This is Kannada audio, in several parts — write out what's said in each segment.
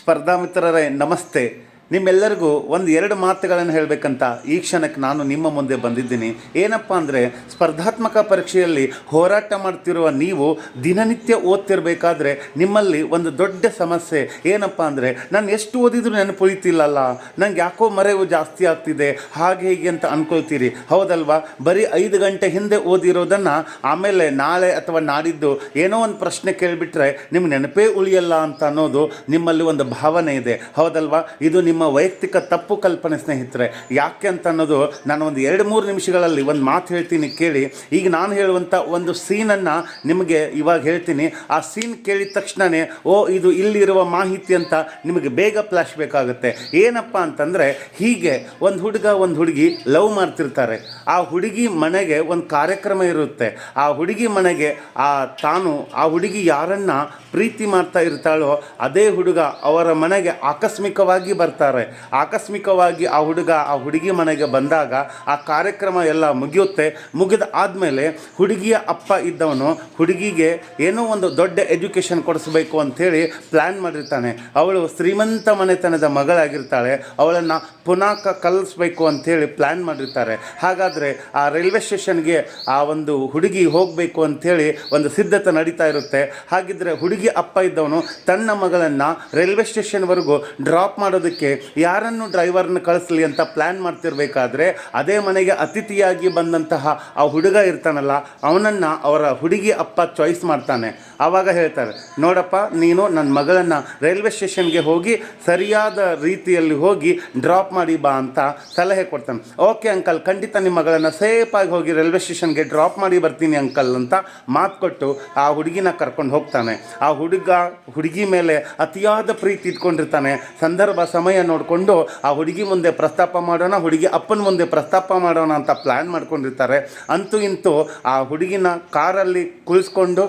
ಸ್ಪರ್ಧಾ ಮಿತ್ರರೇ ನಮಸ್ತೆ. ನಿಮ್ಮೆಲ್ಲರಿಗೂ ಒಂದು ಎರಡು ಮಾತುಗಳನ್ನು ಹೇಳಬೇಕಂತ ಈ ಕ್ಷಣಕ್ಕೆ ನಾನು ನಿಮ್ಮ ಮುಂದೆ ಬಂದಿದ್ದೀನಿ. ಏನಪ್ಪ ಅಂದರೆ, ಸ್ಪರ್ಧಾತ್ಮಕ ಪರೀಕ್ಷೆಯಲ್ಲಿ ಹೋರಾಟ ಮಾಡ್ತಿರುವ ನೀವು ದಿನನಿತ್ಯ ಓದ್ತಿರಬೇಕಾದ್ರೆ ನಿಮ್ಮಲ್ಲಿ ಒಂದು ದೊಡ್ಡ ಸಮಸ್ಯೆ ಏನಪ್ಪ ಅಂದರೆ, ನಾನು ಎಷ್ಟು ಓದಿದ್ರು ನೆನಪು ಉಳಿತಿಲ್ಲಲ್ಲ. ನಂಗೆ ಯಾಕೋ ಮರೆವು ಜಾಸ್ತಿ ಆಗ್ತಿದೆ. ಹಾಗೆ ಹೀಗೆ ಅಂತ ಅನ್ಕೊಳ್ತೀರಿ. ಹೌದಲ್ವಾ? ಬರೀ ಐದು ಗಂಟೆ ಹಿಂದೆ ಓದಿರೋದನ್ನು ಆಮೇಲೆ ನಾಳೆ ಅಥವಾ ನಾಡಿದ್ದು ಏನೋ ಒಂದು ಪ್ರಶ್ನೆ ಕೇಳಿಬಿಟ್ರೆ ನಿಮ್ಗೆ ನೆನಪೇ ಉಳಿಯಲ್ಲ ಅಂತ ಅನ್ನೋದು ನಿಮ್ಮಲ್ಲಿ ಒಂದು ಭಾವನೆ ಇದೆ. ಹೌದಲ್ವಾ? ಇದು ನಿಮ್ಮ ವೈಯಕ್ತಿಕ ತಪ್ಪು ಕಲ್ಪನೆ ಸ್ನೇಹಿತರೆ, ಯಾಕೆ ಅಂತ ಅನ್ನೋದು ನಾನು ಒಂದು ಎರಡು ಮೂರು ನಿಮಿಷಗಳಲ್ಲಿ ಒಂದು ಮಾತು ಹೇಳ್ತೀನಿ ಕೇಳಿ. ಈಗ ನಾನು ಹೇಳುವಂಥ ಒಂದು ಸೀನನ್ನು ನಿಮಗೆ ಇವಾಗ ಹೇಳ್ತೀನಿ. ಆ ಸೀನ್ ಕೇಳಿದ ತಕ್ಷಣವೇ ಓ, ಇದು ಇಲ್ಲಿರುವ ಮಾಹಿತಿ ಅಂತ ನಿಮಗೆ ಬೇಗ ಫ್ಲಾಶ್ ಬೇಕಾಗುತ್ತೆ. ಏನಪ್ಪ ಅಂತಂದರೆ, ಹೀಗೆ ಒಂದು ಹುಡುಗ ಒಂದು ಹುಡುಗಿ ಲವ್ ಮಾಡ್ತಿರ್ತಾರೆ. ಆ ಹುಡುಗಿ ಮನೆಗೆ ಒಂದು ಕಾರ್ಯಕ್ರಮ ಇರುತ್ತೆ. ಆ ಹುಡುಗಿ ಮನೆಗೆ ಆ ತಾನು, ಆ ಹುಡುಗಿ ಯಾರನ್ನು ಪ್ರೀತಿ ಮಾಡ್ತಾ ಇರ್ತಾಳೋ, ಅದೇ ಹುಡುಗ ಅವರ ಮನೆಗೆ ಆಕಸ್ಮಿಕವಾಗಿ ಬರ್ತಾರೆ ಆಕಸ್ಮಿಕವಾಗಿ ಆ ಹುಡುಗ ಆ ಹುಡುಗಿ ಮನೆಗೆ ಬಂದಾಗ ಆ ಕಾರ್ಯಕ್ರಮ ಎಲ್ಲ ಮುಗಿಯುತ್ತೆ. ಮುಗಿದ ಆದಮೇಲೆ ಹುಡುಗಿಯ ಅಪ್ಪ ಇದ್ದವನು ಹುಡುಗಿಗೆ ಏನೋ ಒಂದು ದೊಡ್ಡ ಎಜುಕೇಷನ್ ಕೊಡಿಸ್ಬೇಕು ಅಂಥೇಳಿ ಪ್ಲ್ಯಾನ್ ಮಾಡಿರ್ತಾನೆ. ಅವಳು ಶ್ರೀಮಂತ ಮನೆತನದ ಮಗಳಾಗಿರ್ತಾಳೆ. ಅವಳನ್ನು ಪುನಃ ಕ ಕಲಿಸ್ಬೇಕು ಅಂಥೇಳಿ ಪ್ಲ್ಯಾನ್ ಮಾಡಿರ್ತಾರೆ. ಹಾಗಾದರೆ ಆ ರೈಲ್ವೆ ಸ್ಟೇಷನ್ಗೆ ಆ ಒಂದು ಹುಡುಗಿ ಹೋಗಬೇಕು ಅಂಥೇಳಿ ಒಂದು ಸಿದ್ಧತೆ ನಡೀತಾ ಇರುತ್ತೆ. ಹಾಗಿದ್ದರೆ ಹುಡುಗಿ ಅಪ್ಪ ಇದ್ದವನು ತನ್ನ ಮಗಳನ್ನು ರೈಲ್ವೆ ಸ್ಟೇಷನ್ವರೆಗೂ ಡ್ರಾಪ್ ಮಾಡೋದಕ್ಕೆ ಯಾರನ್ನು ಡ್ರೈವರ್ನ ಕಳಿಸ್ಲಿ ಅಂತ ಪ್ಲ್ಯಾನ್ ಮಾಡ್ತಿರ್ಬೇಕಾದ್ರೆ ಅದೇ ಮನೆಗೆ ಅತಿಥಿಯಾಗಿ ಬಂದಂತಹ ಆ ಹುಡುಗ ಇರ್ತಾನಲ್ಲ, ಅವನನ್ನು ಅವರ ಹುಡುಗಿ ಅಪ್ಪ ಚಾಯ್ಸ್ ಮಾಡ್ತಾನೆ. ಆವಾಗ ಹೇಳ್ತಾರೆ, ನೋಡಪ್ಪ, ನೀನು ನನ್ನ ಮಗಳನ್ನು ರೈಲ್ವೆ ಸ್ಟೇಷನ್ಗೆ ಹೋಗಿ ಸರಿಯಾದ ರೀತಿಯಲ್ಲಿ ಹೋಗಿ ಡ್ರಾಪ್ ಮಾಡಿ ಬಾ ಅಂತ ಸಲಹೆ ಕೊಡ್ತಾನೆ. ಓಕೆ ಅಂಕಲ್ ಖಂಡಿತ ನಿಮ್ಮ ಮಗಳನ್ನು ಸೇಫಾಗಿ ಹೋಗಿ ರೈಲ್ವೆ ಸ್ಟೇಷನ್ಗೆ ಡ್ರಾಪ್ ಮಾಡಿ ಬರ್ತೀನಿ ಅಂಕಲ್ ಅಂತ ಮಾತು ಕೊಟ್ಟು ಆ ಹುಡುಗಿನ ಕರ್ಕೊಂಡು ಹೋಗ್ತಾನೆ. ಆ ಹುಡುಗ ಹುಡುಗಿ ಮೇಲೆ ಅತಿಯಾದ ಪ್ರೀತಿ ಇಟ್ಕೊಂಡಿರ್ತಾನೆ. ಸಂದರ್ಭ, ಸಮಯ ನೋಡಿಕೊಂಡು ಆ ಹುಡುಗಿ ಮುಂದೆ ಪ್ರಸ್ತಾಪ ಮಾಡೋಣ, ಹುಡುಗಿ ಅಪ್ಪನ ಮುಂದೆ ಪ್ರಸ್ತಾಪ ಮಾಡೋಣ ಅಂತ ಪ್ಲ್ಯಾನ್ ಮಾಡ್ಕೊಂಡಿರ್ತಾರೆ. ಅಂತೂ ಇಂತೂ ಆ ಹುಡುಗಿನ ಕಾರಲ್ಲಿ ಕುಳಿಸ್ಕೊಂಡು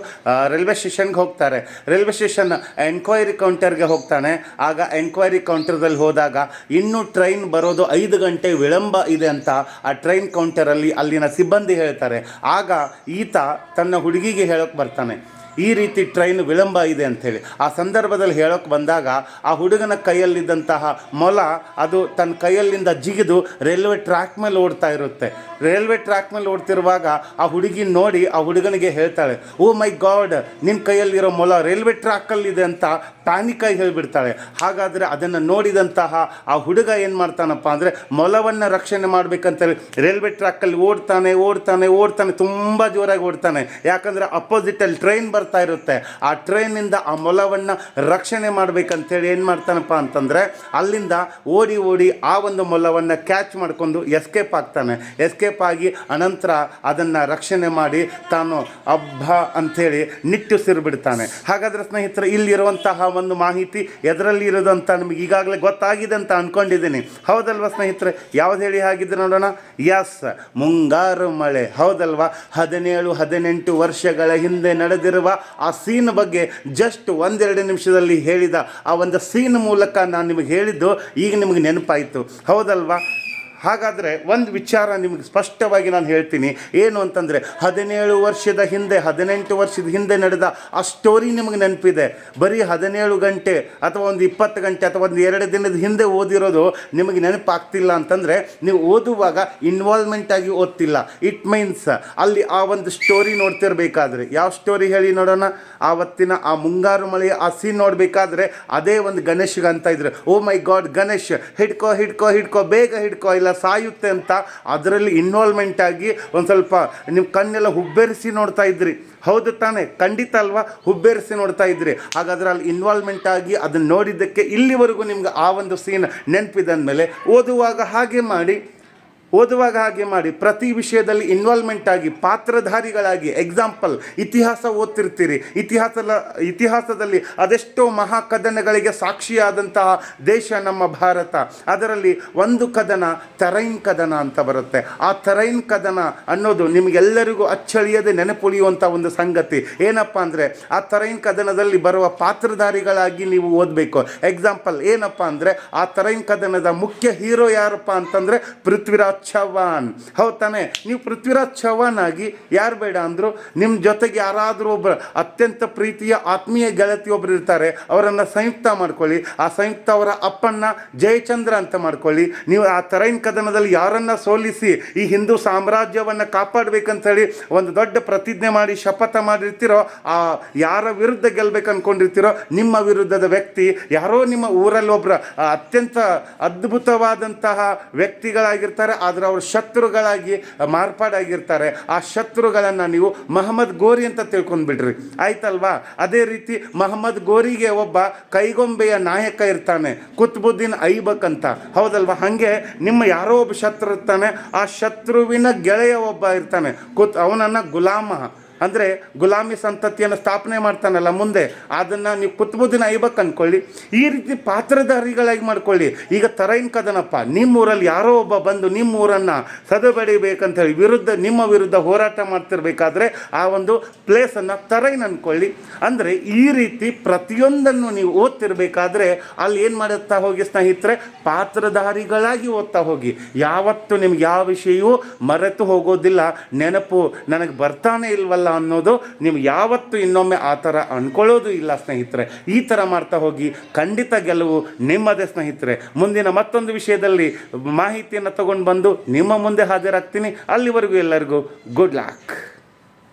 ರೈಲ್ವೆ ಸ್ಟೇಷನ್ಗೆ ಹೋಗ್ತಾರೆ. ರೈಲ್ವೆ ಸ್ಟೇಷನ್ ಎನ್ಕ್ವೈರಿ ಕೌಂಟರ್ಗೆ ಹೋಗ್ತಾನೆ. ಆಗ ಎನ್ಕ್ವೈರಿ ಕೌಂಟರ್ದಲ್ಲಿ ಹೋದಾಗ ಇನ್ನೂ ಟ್ರೈನ್ ಬರೋದು ಐದು ಗಂಟೆ ವಿಳಂಬ ಇದೆ ಅಂತ ಆ ಟ್ರೈನ್ ಕೌಂಟರಲ್ಲಿ ಅಲ್ಲಿನ ಸಿಬ್ಬಂದಿ ಹೇಳ್ತಾರೆ. ಆಗ ಈತ ತನ್ನ ಹುಡುಗಿಗೆ ಹೇಳೋಕೆ ಬರ್ತಾನೆ. ಈ ರೀತಿ ಟ್ರೈನ್ ವಿಳಂಬ ಇದೆ ಅಂಥೇಳಿ ಆ ಸಂದರ್ಭದಲ್ಲಿ ಹೇಳೋಕೆ ಬಂದಾಗ ಆ ಹುಡುಗನ ಕೈಯಲ್ಲಿದ್ದಂತಹ ಮೊಲ, ಅದು ತನ್ನ ಕೈಯಲ್ಲಿಂದ ಜಿಗಿದು ರೈಲ್ವೆ ಟ್ರ್ಯಾಕ್ ಮೇಲೆ ಓಡ್ತಾ ಇರುತ್ತೆ. ರೈಲ್ವೆ ಟ್ರ್ಯಾಕ್ ಮೇಲೆ ಓಡ್ತಿರುವಾಗ ಆ ಹುಡುಗಿ ನೋಡಿ ಆ ಹುಡುಗನಿಗೆ ಹೇಳ್ತಾಳೆ, ಓ ಮೈ ಗಾಡ್ ನಿನ್ನ ಕೈಯಲ್ಲಿರೋ ಮೊಲ ರೈಲ್ವೆ ಟ್ರ್ಯಾಕಲ್ಲಿದೆ ಅಂತ ಪ್ಯಾನಿಕಾಗಿ ಹೇಳಿಬಿಡ್ತಾಳೆ. ಹಾಗಾದರೆ ಅದನ್ನು ನೋಡಿದಂತಹ ಆ ಹುಡುಗ ಏನು ಮಾಡ್ತಾನಪ್ಪ ಅಂದರೆ, ಮೊಲವನ್ನು ರಕ್ಷಣೆ ಮಾಡಬೇಕಂತೇಳಿ ರೈಲ್ವೆ ಟ್ರ್ಯಾಕಲ್ಲಿ ಓಡ್ತಾನೆ ಓಡ್ತಾನೆ ಓಡ್ತಾನೆ, ತುಂಬ ಜೋರಾಗಿ ಓಡ್ತಾನೆ. ಯಾಕಂದರೆ ಅಪೋಸಿಟಲ್ಲಿ ಟ್ರೈನ್ ಬರ್ತಾ ಇರುತ್ತೆ. ಆ ಟ್ರೈನಿಂದ ಆ ಮೊಲವನ್ನು ರಕ್ಷಣೆ ಮಾಡಬೇಕಂತೇಳಿ ಏನು ಮಾಡ್ತಾನಪ್ಪ ಅಂತಂದರೆ ಅಲ್ಲಿಂದ ಓಡಿ ಓಡಿ ಆ ಒಂದು ಮೊಲವನ್ನು ಕ್ಯಾಚ್ ಮಾಡಿಕೊಂಡು ಎಸ್ಕೇಪ್ ಆಗ್ತಾನೆ. ಎಸ್ಕೇಪ್ ಆಗಿ ಅನಂತರ ಅದನ್ನು ರಕ್ಷಣೆ ಮಾಡಿ ತಾನು ಹಬ್ಬ ಅಂಥೇಳಿ ನಿಟ್ಟುಸಿರು ಬಿಡ್ತಾನೆ. ಹಾಗಾದರೆ ಸ್ನೇಹಿತರೆ, ಇಲ್ಲಿರುವಂತಹ ಒಂದು ಮಾಹಿತಿ ಎದರಲ್ಲಿ ಇರೋದು ಅಂತ ನಿಮಗೆ ಈಗಾಗಲೇ ಗೊತ್ತಾಗಿದೆ ಅಂತ ಅಂದ್ಕೊಂಡಿದ್ದೀನಿ ಹೌದಲ್ವಾ ಸ್ನೇಹಿತರೆ? ಯಾವ್ದು ಹೇಳಿ ಹಾಗಿದ್ರೆ ನೋಡೋಣ. ಎಸ್ ಮುಂಗಾರು ಮಳೆ. ಹೌದಲ್ವಾ? ಹದಿನೇಳು, ಹದಿನೆಂಟು ವರ್ಷಗಳ ಹಿಂದೆ ನಡೆದಿರುವ ಆ ಸೀನ್ ಬಗ್ಗೆ ಜಸ್ಟ್ ಒಂದೆರಡು ನಿಮಿಷದಲ್ಲಿ ಹೇಳಿದ ಆ ಒಂದು ಸೀನ್ ಮೂಲಕ ನಾನು ನಿಮಗೆ ಹೇಳಿದ್ದು, ಈಗ ನಿಮಗೆ ನೆನಪಾಯಿತು. ಹೌದಲ್ವಾ? ಹಾಗಾದರೆ ಒಂದು ವಿಚಾರ ನಿಮಗೆ ಸ್ಪಷ್ಟವಾಗಿ ನಾನು ಹೇಳ್ತೀನಿ. ಏನು ಅಂತಂದರೆ, ಹದಿನೇಳು ವರ್ಷದ ಹಿಂದೆ, ಹದಿನೆಂಟು ವರ್ಷದ ಹಿಂದೆ ನಡೆದ ಆ ಸ್ಟೋರಿ ನಿಮಗೆ ನೆನಪಿದೆ. ಬರೀ ಹದಿನೇಳು ಗಂಟೆ ಅಥವಾ ಒಂದು ಇಪ್ಪತ್ತು ಗಂಟೆ ಅಥವಾ ಒಂದು ಎರಡು ದಿನದ ಹಿಂದೆ ಓದಿರೋದು ನಿಮಗೆ ನೆನಪಾಗ್ತಿಲ್ಲ ಅಂತಂದರೆ, ನೀವು ಓದುವಾಗ ಇನ್ವಾಲ್ವ್ಮೆಂಟ್ ಆಗಿ ಓದ್ತಿಲ್ಲ. ಇಟ್ ಮೀನ್ಸ್ ಅಲ್ಲಿ ಆ ಒಂದು ಸ್ಟೋರಿ ನೋಡ್ತಿರಬೇಕಾದ್ರೆ. ಯಾವ ಸ್ಟೋರಿ ಹೇಳಿ ನೋಡೋಣ? ಆವತ್ತಿನ ಆ ಮುಂಗಾರು ಮಳೆಯ ಆ ಸೀನ್ ನೋಡಬೇಕಾದ್ರೆ, ಅದೇ ಒಂದು ಗಣೇಶ್ಗೆ ಅಂತ ಇದ್ರೆ. ಓ ಮೈ ಗಾಡ್ ಗಣೇಶ್, ಹಿಡ್ಕೋ ಹಿಡ್ಕೋ ಹಿಡ್ಕೋ, ಬೇಗ ಹಿಡ್ಕೋ, ಇಲ್ಲ ಸಾಯುತ್ತೆ ಅಂತ ಅದರಲ್ಲಿ ಇನ್ವಾಲ್ವ್ಮೆಂಟ್ ಆಗಿ ಒಂದು ಸ್ವಲ್ಪ ನಿಮ್ಮ ಕಣ್ಣೆಲ್ಲ ಹುಬ್ಬೇರಿಸಿ ನೋಡ್ತಾ ಇದ್ರಿ. ಹೌದು ತಾನೇ, ಖಂಡಿತ ಅಲ್ವಾ? ಹುಬ್ಬೇರಿಸಿ ನೋಡ್ತಾ ಇದ್ರಿ. ಹಾಗಾದ್ರೆ ಅಲ್ಲಿ ಇನ್ವಾಲ್ವ್ಮೆಂಟ್ ಆಗಿ ಅದನ್ನ ನೋಡಿದ್ದಕ್ಕೆ ಇಲ್ಲಿವರೆಗೂ ನಿಮ್ಗೆ ಆ ಒಂದು ಸೀನ್ ನೆನಪಿದೆ ಅಂದಮೇಲೆ ಓದುವಾಗ ಹಾಗೆ ಮಾಡಿ ಓದುವಾಗ ಹಾಗೆ ಮಾಡಿ ಪ್ರತಿ ವಿಷಯದಲ್ಲಿ ಇನ್ವಾಲ್ವ್ಮೆಂಟ್ ಆಗಿ ಪಾತ್ರಧಾರಿಗಳಾಗಿ ಎಕ್ಸಾಂಪಲ್ ಇತಿಹಾಸ ಓದ್ತಿರ್ತೀರಿ. ಇತಿಹಾಸದ ಇತಿಹಾಸದಲ್ಲಿ ಅದೆಷ್ಟೋ ಮಹಾಕದನಗಳಿಗೆ ಸಾಕ್ಷಿಯಾದಂತಹ ದೇಶ ನಮ್ಮ ಭಾರತ. ಅದರಲ್ಲಿ ಒಂದು ಕದನ ತರೈನ್ ಕದನ ಅಂತ ಬರುತ್ತೆ. ಆ ತರೈನ್ ಕದನ ಅನ್ನೋದು ನಿಮಗೆಲ್ಲರಿಗೂ ಅಚ್ಚಳಿಯದೆ ನೆನಪುಳಿಯುವಂಥ ಒಂದು ಸಂಗತಿ. ಏನಪ್ಪ ಅಂದರೆ, ಆ ತರೈನ್ ಕದನದಲ್ಲಿ ಬರುವ ಪಾತ್ರಧಾರಿಗಳಾಗಿ ನೀವು ಓದಬೇಕು. ಎಕ್ಸಾಂಪಲ್ ಏನಪ್ಪ ಅಂದರೆ, ಆ ತರೈನ್ ಕದನದ ಮುಖ್ಯ ಹೀರೋ ಯಾರಪ್ಪ ಅಂತಂದರೆ ಪೃಥ್ವಿರಾಜ್ ಚೌಹಾಣ್ ಹೌದ್ ತಾನೆ, ನೀವು ಪೃಥ್ವಿರಾಜ್ ಚವಾನ್ ಆಗಿ ಯಾರು ಬೇಡ ಅಂದರು ನಿಮ್ಮ ಜೊತೆಗೆ ಯಾರಾದರೂ ಒಬ್ಬರು ಅತ್ಯಂತ ಪ್ರೀತಿಯ ಆತ್ಮೀಯ ಗೆಳತಿ ಒಬ್ಬರು ಇರ್ತಾರೆ, ಅವರನ್ನು ಸಂಯುಕ್ತ ಮಾಡ್ಕೊಳ್ಳಿ. ಆ ಸಂಯುಕ್ತ ಅವರ ಅಪ್ಪನ್ನ ಜಯಚಂದ್ರ ಅಂತ ಮಾಡ್ಕೊಳ್ಳಿ. ನೀವು ಆ ತರೈನ್ ಕದನದಲ್ಲಿ ಯಾರನ್ನು ಸೋಲಿಸಿ ಈ ಹಿಂದೂ ಸಾಮ್ರಾಜ್ಯವನ್ನು ಕಾಪಾಡಬೇಕಂತೇಳಿ ಒಂದು ದೊಡ್ಡ ಪ್ರತಿಜ್ಞೆ ಮಾಡಿ ಶಪಥ ಮಾಡಿರ್ತೀರೋ, ಆ ಯಾರ ವಿರುದ್ಧ ಗೆಲ್ಬೇಕು ಅಂದ್ಕೊಂಡಿರ್ತೀರೋ ನಿಮ್ಮ ವಿರುದ್ಧದ ವ್ಯಕ್ತಿ, ಯಾರೋ ನಿಮ್ಮ ಊರಲ್ಲಿ ಒಬ್ಬರ ಅತ್ಯಂತ ಅದ್ಭುತವಾದಂತಹ ವ್ಯಕ್ತಿಗಳಾಗಿರ್ತಾರೆ ಆದರೆ ಅವರು ಶತ್ರುಗಳಾಗಿ ಮಾರ್ಪಾಡಾಗಿರ್ತಾರೆ. ಆ ಶತ್ರುಗಳನ್ನು ನೀವು ಮಹಮ್ಮದ್ ಗೋರಿ ಅಂತ ತಿಳ್ಕೊಂಡ್ಬಿಡ್ರಿ ಆಯ್ತಲ್ವಾ? ಅದೇ ರೀತಿ ಮಹಮ್ಮದ್ ಗೋರಿಗೆ ಒಬ್ಬ ಕೈಗೊಂಬೆಯ ನಾಯಕ ಇರ್ತಾನೆ, ಕುತ್ಬುದ್ದೀನ್ ಐಬಕ್ ಅಂತ. ಹೌದಲ್ವಾ? ಹಾಗೆ ನಿಮ್ಮ ಯಾರೋ ಒಬ್ಬ ಶತ್ರು ಇರ್ತಾನೆ, ಆ ಶತ್ರುವಿನ ಗೆಳೆಯ ಒಬ್ಬ ಇರ್ತಾನೆ. ಕುತ್ ಅವನನ್ನು ಗುಲಾಮ. ಅಂದರೆ ಗುಲಾಮಿ ಸಂತತಿಯನ್ನು ಸ್ಥಾಪನೆ ಮಾಡ್ತಾನಲ್ಲ ಮುಂದೆ, ಅದನ್ನು ನೀವು ಕುತ್ಬುದ್ದಿನ ಐಬಕ್ ಅಂದ್ಕೊಳ್ಳಿ ಈ ರೀತಿ ಪಾತ್ರಧಾರಿಗಳಾಗಿ ಮಾಡ್ಕೊಳ್ಳಿ. ಈಗ ತರೈನ್ ಕದನಪ್ಪ ನಿಮ್ಮ ಊರಲ್ಲಿ ಯಾರೋ ಒಬ್ಬ ಬಂದು ನಿಮ್ಮ ಊರನ್ನು ಸದಬಡಿಬೇಕಂತ ಹೇಳಿ ವಿರುದ್ಧ, ನಿಮ್ಮ ವಿರುದ್ಧ ಹೋರಾಟ ಮಾಡ್ತಿರ್ಬೇಕಾದ್ರೆ ಆ ಒಂದು ಪ್ಲೇಸನ್ನು ತರೈನ್ ಅಂದ್ಕೊಳ್ಳಿ ಅಂದರೆ ಈ ರೀತಿ ಪ್ರತಿಯೊಂದನ್ನು ನೀವು ಓದ್ತಿರ್ಬೇಕಾದ್ರೆ ಅಲ್ಲಿ ಏನು ಮಾಡುತ್ತಾ ಹೋಗಿ ಸ್ನೇಹಿತರೆ? ಪಾತ್ರಧಾರಿಗಳಾಗಿ ಓದ್ತಾ ಹೋಗಿ. ಯಾವತ್ತು ನಿಮ್ಗೆ ಯಾವ ವಿಷಯವೂ ಮರೆತು ಹೋಗೋದಿಲ್ಲ. ನೆನಪು ನನಗೆ ಬರ್ತಾನೆ ಇಲ್ವಲ್ಲ ಅನ್ನೋದು ನೀವು ಯಾವತ್ತು ಇನ್ನೊಮ್ಮೆ ಆ ಥರ ಅಂದ್ಕೊಳ್ಳೋದು ಇಲ್ಲ, ಸ್ನೇಹಿತರೆ. ಈ ಥರ ಮಾಡ್ತಾ ಹೋಗಿ ಖಂಡಿತ ಗೆಲುವು ನಿಮ್ಮದೇ, ಸ್ನೇಹಿತರೆ. ಮುಂದಿನ ಮತ್ತೊಂದು ವಿಷಯದಲ್ಲಿ ಮಾಹಿತಿಯನ್ನು ತಗೊಂಡು ಬಂದು ನಿಮ್ಮ ಮುಂದೆ ಹಾಜರಾಗ್ತೀನಿ. ಅಲ್ಲಿವರೆಗೂ ಎಲ್ಲರಿಗೂ ಗುಡ್ ಲಕ್